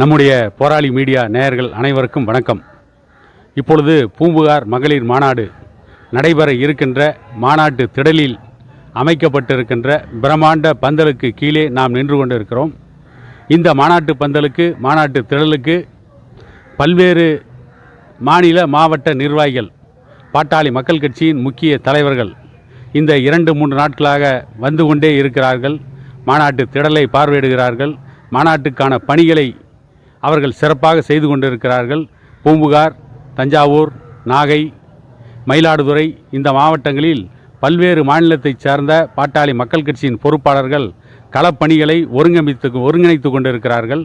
நம்முடைய போராளி மீடியா நேயர்கள் அனைவருக்கும் வணக்கம். இப்பொழுது பூம்புகார் மகளிர் மாநாடு நடைபெற இருக்கின்ற மாநாட்டு திடலில் அமைக்கப்பட்டிருக்கின்ற பிரம்மாண்ட பந்தலுக்கு கீழே நாம் நின்று கொண்டிருக்கிறோம். இந்த மாநாட்டு பந்தலுக்கு மாநாட்டு திடலுக்கு பல்வேறு மாநில மாவட்ட நிர்வாகிகள் பாட்டாளி மக்கள் கட்சியின் முக்கிய தலைவர்கள் இந்த இரண்டு மூன்று நாட்களாக வந்து கொண்டே இருக்கிறார்கள். மாநாட்டு திடலை பார்வையிடுகிறார்கள். மாநாட்டுக்கான பணிகளை அவர்கள் சிறப்பாக செய்து கொண்டிருக்கிறார்கள். பூம்புகார் தஞ்சாவூர் நாகை மயிலாடுதுறை இந்த மாவட்டங்களில் பல்வேறு மாநிலத்தைச் சேர்ந்த பாட்டாளி மக்கள் கட்சியின் பொறுப்பாளர்கள் களப்பணிகளை ஒருங்கமைத்து ஒருங்கிணைத்து கொண்டிருக்கிறார்கள்.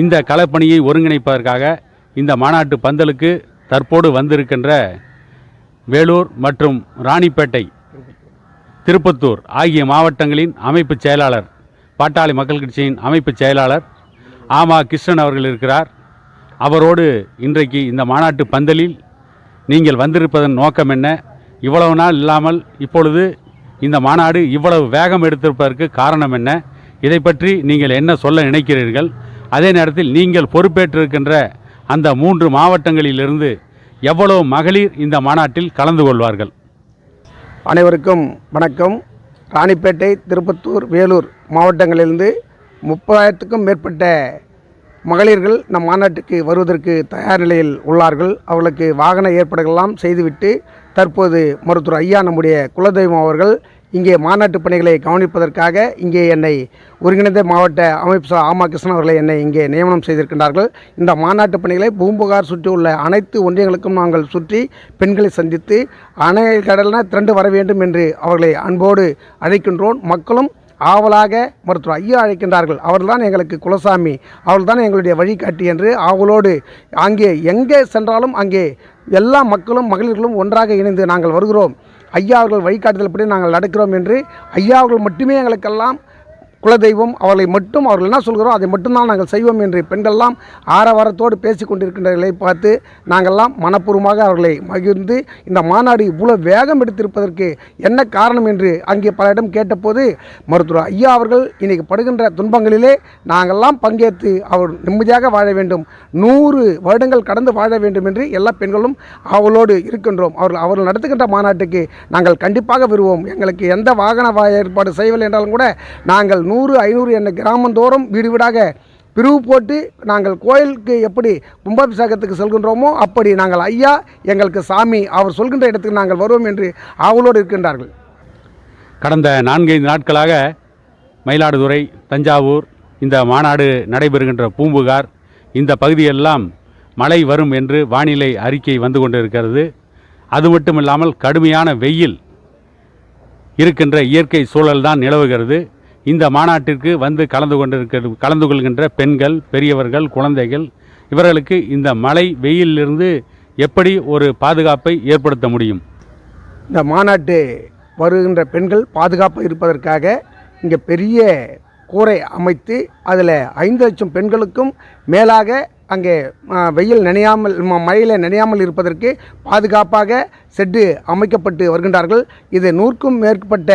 இந்த களப்பணியை ஒருங்கிணைப்பதற்காக இந்த மாநாட்டு பந்தலுக்கு தற்போது வந்திருக்கின்ற வேலூர் மற்றும் ராணிப்பேட்டை திருப்பத்தூர் ஆகிய மாவட்டங்களின் அமைப்பு செயலாளர் பாட்டாளி மக்கள் கட்சியின் அமைப்பு செயலாளர் ஆமா கிருஷ்ணன் அவர்கள் இருக்கிறார். அவரோடு இன்றைக்கு இந்த மாநாட்டு பந்தலில் நீங்கள் வந்திருப்பதன் நோக்கம் என்ன? இவ்வளவு நாள் இல்லாமல் இப்பொழுது இந்த மாநாடு இவ்வளவு வேகம் எடுத்திருப்பதற்கு காரணம் என்ன? இதை பற்றி நீங்கள் என்ன சொல்ல நினைக்கிறீர்கள்? அதே நேரத்தில் நீங்கள் பொறுப்பேற்றிருக்கின்ற அந்த மூன்று மாவட்டங்களிலிருந்து எவ்வளவு மகளிர் இந்த மாநாட்டில் கலந்து கொள்வார்கள்? அனைவருக்கும் வணக்கம். ராணிப்பேட்டை திருப்பத்தூர் வேலூர் மாவட்டங்களிலிருந்து முப்பதாயிரத்துக்கும் மேற்பட்ட மகளிர்கள் நம் மாநாட்டுக்கு வருவதற்கு தயார் நிலையில் உள்ளார்கள். அவர்களுக்கு வாகன ஏற்பாடுகளெல்லாம் செய்துவிட்டு தற்போது மருத்துவர் ஐயா நம்முடைய குலதெய்வம் அவர்கள் இங்கே மாநாட்டு பணிகளை கவனிப்பதற்காக இங்கே என்னை ஒருங்கிணைந்த மாவட்ட அமைப்பு சா- ஆமா கிருஷ்ணன் அவர்களை என்னை இங்கே நியமனம் செய்திருக்கின்றார்கள். இந்த மாநாட்டு பணிகளை பூம்புகார் சுற்றி உள்ள அனைத்து ஒன்றியங்களுக்கும் நாங்கள் சுற்றி பெண்களை சந்தித்து அணை கடலின திரண்டு வர வேண்டும் என்று அவர்களை அன்போடு அழைக்கின்றோம். மக்களும் ஆவலாக மருத்துவர் ஐயா அழைக்கின்றார்கள். அவர்தான் எங்களுக்கு குலசாமி. அவர்தான் எங்களுடைய வழிகாட்டி என்று ஆவலோடு அங்கே எங்கே சென்றாலும் அங்கே எல்லா மக்களும் மகளிர்களும் ஒன்றாக இணைந்து நாங்கள் வருகிறோம். ஐயா அவர்கள் வழிகாட்டுதல் படி நாங்கள் நடக்கிறோம் என்று ஐயா அவர்கள் மட்டுமே எங்களுக்கெல்லாம் குலதெய்வம் அவர்களை மட்டும் அவர்கள் என்ன சொல்கிறோம்? அதை மட்டும்தான் நாங்கள் செய்வோம் என்று பெண்கள்லாம் ஆரவாரத்தோடு பேசி கொண்டிருக்கின்றவர்களை பார்த்து நாங்கள்லாம் மனப்பூர்வமாக அவர்களை மகிழ்ந்து இந்த மாநாடு இவ்வளோ வேகம் எடுத்திருப்பதற்கு என்ன காரணம் என்று அங்கே பலரிடம் கேட்டபோது மருத்துவர் ஐயா அவர்கள் இன்றைக்கு படுகின்ற துன்பங்களிலே நாங்கள்லாம் பங்கேற்று அவர் நிம்மதியாக வாழ வேண்டும். நூறு வருடங்கள் கடந்து வாழ வேண்டும் என்று எல்லா பெண்களும் அவளோடு இருக்கின்றோம். அவர்கள் அவர்கள் நடத்துகின்ற மாநாட்டுக்கு நாங்கள் கண்டிப்பாக வருவோம். எங்களுக்கு எந்த வாகன வா- ஏற்பாடு செய்யவில்லை என்றாலும் கூட நாங்கள் நூறு ஐநூறு என்ற கிராமந்தோறும் வீடு வீடாக பிரிவு போட்டு நாங்கள் கோயிலுக்கு எப்படி கும்பாபிஷேகத்துக்கு செல்கின்றோமோ அப்படி நாங்கள் ஐயா எங்களுக்கு சாமி அவர் சொல்கின்ற இடத்துக்கு நாங்கள் வருவோம் என்று ஆவலோடு இருக்கின்றார்கள். கடந்த நான்கைந்து நாட்களாக மயிலாடுதுறை தஞ்சாவூர் இந்த மாநாடு நடைபெறுகின்ற பூம்புகார் இந்த பகுதியெல்லாம் மழை வரும் என்று வானிலை அறிக்கை வந்து கொண்டிருக்கிறது. அது மட்டுமில்லாமல் கடுமையான வெயில் இருக்கின்ற இயற்கை சூழல் தான் நிலவுகிறது. இந்த மாநாட்டிற்கு வந்து கலந்து கொண்டிருக்கிற கலந்து கொள்கின்ற பெண்கள் பெரியவர்கள் குழந்தைகள் இவர்களுக்கு இந்த மழை வெயிலிருந்து எப்படி ஒரு பாதுகாப்பை ஏற்படுத்த முடியும்? இந்த மாநாட்டு வருகின்ற பெண்கள் பாதுகாப்பு இருப்பதற்காக இங்கே பெரிய கூரை அமைத்து அதில் ஐந்து லட்சம் பெண்களுக்கும் மேலாக அங்கே வெயில் நனையாமல் ம- மழையில் நனையாமல் இருப்பதற்கு பாதுகாப்பாக செட்டு அமைக்கப்பட்டு வருகின்றார்கள். இது நூறுக்கும் மேற்பட்ட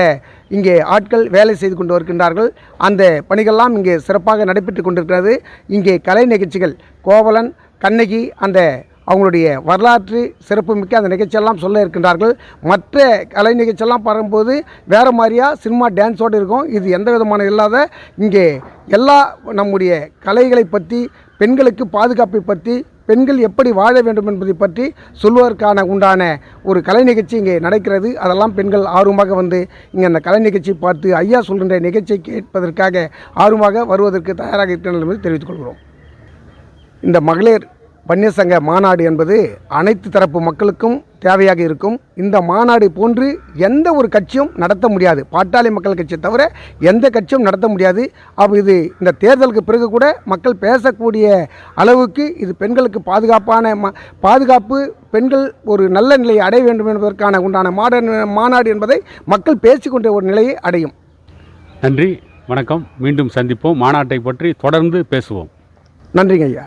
இங்கே ஆட்கள் வேலை செய்து கொண்டு வருகின்றார்கள். அந்த பணிகள்லாம் இங்கே சிறப்பாக நடைபெற்று கொண்டிருக்கிறது. இங்கே கலை நிகழ்ச்சிகள் கோவலன் கண்ணகி அந்த அவங்களுடைய வரலாற்று சிறப்புமிக்க அந்த நிகழ்ச்சியெல்லாம் சொல்ல இருக்கின்றார்கள். மற்ற கலை நிகழ்ச்சியெல்லாம் பார்க்கும்போது வேறு மாதிரியா சினிமா டான்ஸோடு இருக்கும். இது எந்த விதமான இல்லாத இங்கே எல்லா நம்முடைய கலைகளை பற்றி பெண்களுக்கு பாதுகாப்பை பற்றி பெண்கள் எப்படி வாழ வேண்டும் என்பதை பற்றி சொல்வதற்கான உண்டான ஒரு கலை நிகழ்ச்சி இங்கே நடக்கிறது. அதெல்லாம் பெண்கள் ஆர்வமாக வந்து இங்கே அந்த கலை நிகழ்ச்சி பார்த்து ஐயா சொல்கின்ற நிகழ்ச்சியை கேட்பதற்காக ஆர்வமாக வருவதற்கு தயாராக இருக்கிறார்கள் என்பதை தெரிவித்துக் கொள்கிறோம். இந்த மகளிர் வன்னியர் சங்க மாநாடு என்பது அனைத்து தரப்பு மக்களுக்கும் தேவையாக இருக்கும். இந்த மாநாடு போன்று எந்த ஒரு கட்சியும் நடத்த முடியாது. பாட்டாளி மக்கள் கட்சியை தவிர எந்த கட்சியும் நடத்த முடியாது. அப்போ இது இந்த தேர்தலுக்கு பிறகு கூட மக்கள் பேசக்கூடிய அளவுக்கு இது பெண்களுக்கு பாதுகாப்பான ம பாதுகாப்பு பெண்கள் ஒரு நல்ல நிலையை அடைய வேண்டும் என்பதற்கான உண்டான மாட மாநாடு என்பதை மக்கள் பேசிக்கொண்ட ஒரு நிலையை அடையும். நன்றி. வணக்கம். மீண்டும் சந்திப்போம். மாநாட்டை பற்றி தொடர்ந்து பேசுவோம். நன்றிங்க ஐயா.